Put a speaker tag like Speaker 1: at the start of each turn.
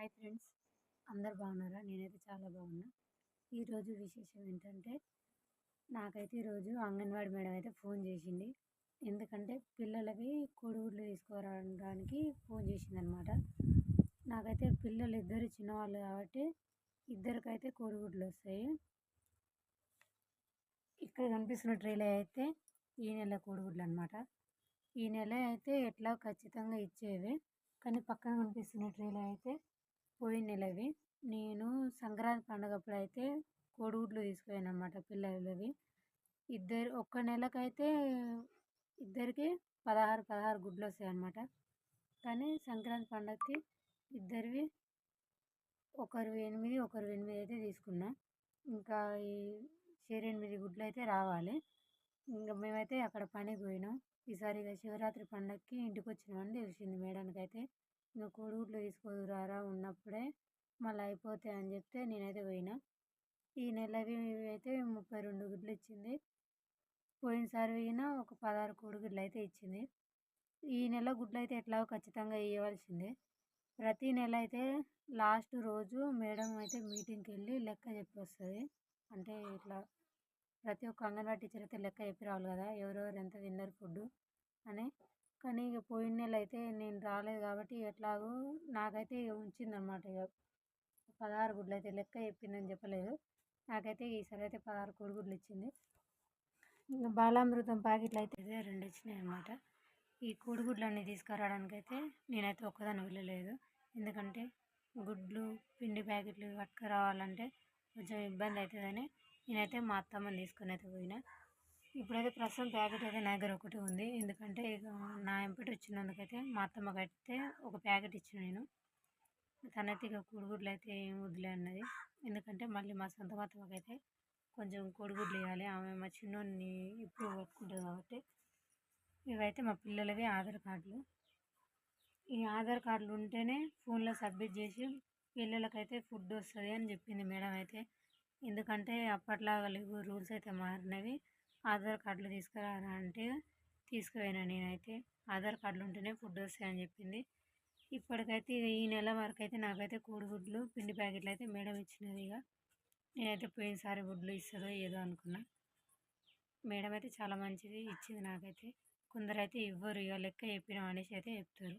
Speaker 1: Hi friends అందరు బాగున్నారా? నేనైతే చాలా బాగున్నా. ఈరోజు విశేషం ఏంటంటే నాకైతే ఈరోజు అంగన్వాడీ మేడం అయితే ఫోన్ చేసింది. ఎందుకంటే పిల్లలవి కోడిగుడ్లు తీసుకురావడానికి ఫోన్ చేసింది అనమాట నాకైతే పిల్లలు ఇద్దరు చిన్నవాళ్ళు కాబట్టి ఇద్దరికైతే కోడిగుడ్లు వస్తాయి. ఇక్కడ కనిపిస్తున్న ట్రేలో అయితే ఈ నెల కోడిగుడ్లు అనమాట ఈ నెల అయితే ఎట్లా ఖచ్చితంగా ఇచ్చేవి. కానీ పక్కన కనిపిస్తున్న ట్రేలో అయితే పోయిన నెలవి నేను సంక్రాంతి పండుగప్పుడు అయితే కోడిగుడ్లు తీసుకుపోయాను అనమాట పిల్లలవి. ఇద్దరు ఒక్క నెలకైతే ఇద్దరికి పదహారు పదహారు గుడ్లు వస్తాయి అనమాట కానీ సంక్రాంతి పండగకి ఇద్దరివి ఒకరు ఎనిమిది ఒకరు ఎనిమిది అయితే తీసుకున్నా. ఇంకా ఈ షేర్ ఎనిమిది గుడ్లు అయితే రావాలి. ఇంకా మేమైతే అక్కడ పనికి పోయినాం. ఈసారి శివరాత్రి పండగకి ఇంటికి వచ్చినామని తెలిసింది మేడానికి అయితే ఇంకా కోడిగుడ్లు తీసుకురారా ఉన్నప్పుడే మళ్ళీ అయిపోతాయి అని చెప్తే నేనైతే పోయినా. ఈ నెలవి అయితే ముప్పై రెండు గుడ్లు ఇచ్చింది. పోయినసారి పోయినా ఒక పదహారు కోడిగుడ్లు అయితే ఇచ్చింది. ఈ నెల గుడ్లు అయితే ఎట్లాగో ఖచ్చితంగా ఇవ్వాల్సిందే ప్రతి నెల అయితే లాస్ట్ రోజు మేడం అయితే మీటింగ్కి వెళ్ళి లెక్క చెప్పి వస్తుంది. అంటే ఇట్లా ప్రతి ఒక్క అంగన్వాడీ టీచర్ అయితే లెక్క చెప్పి రావాలి కదా ఎవరెవరు ఎంత తిన్నారు ఫుడ్ అని. కానీ ఇక పోయిన నెల అయితే నేను రాలేదు కాబట్టి ఎట్లాగో నాకైతే ఉంచిందన్నమాట ఇక. పదహారు గుడ్లు అయితే లెక్క చెప్పిందని చెప్పలేదు. నాకైతే ఈసారి అయితే పదహారు కోడిగుడ్లు ఇచ్చింది. ఇంకా బాలామృతం ప్యాకెట్లు అయితే రెండు వచ్చినాయి అనమాట ఈ కోడిగుడ్లన్నీ తీసుకురావడానికి అయితే నేనైతే ఒక్కదాన్ని వెళ్ళలేదు. ఎందుకంటే గుడ్లు పిండి ప్యాకెట్లు పట్టుకురావాలంటే కొంచెం ఇబ్బంది అవుతుందని నేనైతే మా అత్తమ్మని తీసుకొని అయితే పోయినా. ఇప్పుడైతే ప్రస్తుతం ప్యాకెట్ అయితే నా దగ్గర ఒకటి ఉంది. ఎందుకంటే ఇక నా ఎంపటి వచ్చినందుకైతే మా అత్తమ్మకి అయితే ఒక ప్యాకెట్ ఇచ్చిన నేను. తనైతే ఇక కోడిగుడ్లు అయితే ఏం వదిలే అన్నది. ఎందుకంటే మళ్ళీ మా సొంత అత్తమ్మకి కొంచెం కోడిగుడ్లు ఇవ్వాలి. ఆమె మా చిన్నోడిని ఇప్పుడు పట్టుకుంటుంది కాబట్టి. ఇవైతే మా పిల్లలవి ఆధార్ కార్డులు. ఈ ఆధార్ కార్డులు ఉంటేనే ఫోన్లో సబ్మిట్ చేసి పిల్లలకైతే ఫుడ్ వస్తుంది అని చెప్పింది మేడం అయితే. ఎందుకంటే అప్పట్లాగా లేవు రూల్స్ అయితే మారినవి. ఆధార్ కార్డులు తీసుకురారా అంటే తీసుకుపోయినా నేనైతే. ఆధార్ కార్డులు ఉంటేనే ఫుడ్ వస్తాయని చెప్పింది. ఇప్పటికైతే ఈ నెల వరకు అయితే నాకైతే కోడిగుడ్లు పిండి ప్యాకెట్లు అయితే మేడం ఇచ్చినది ఇక నేనైతే పోయినసారి గుడ్లు ఇస్తుందో ఏదో అనుకున్నా. మేడం అయితే చాలా మంచిది ఇచ్చింది నాకైతే. కొందరు అయితే ఇవ్వరు ఇక లెక్క చెప్పినాం అనేసి అయితే చెప్తారు.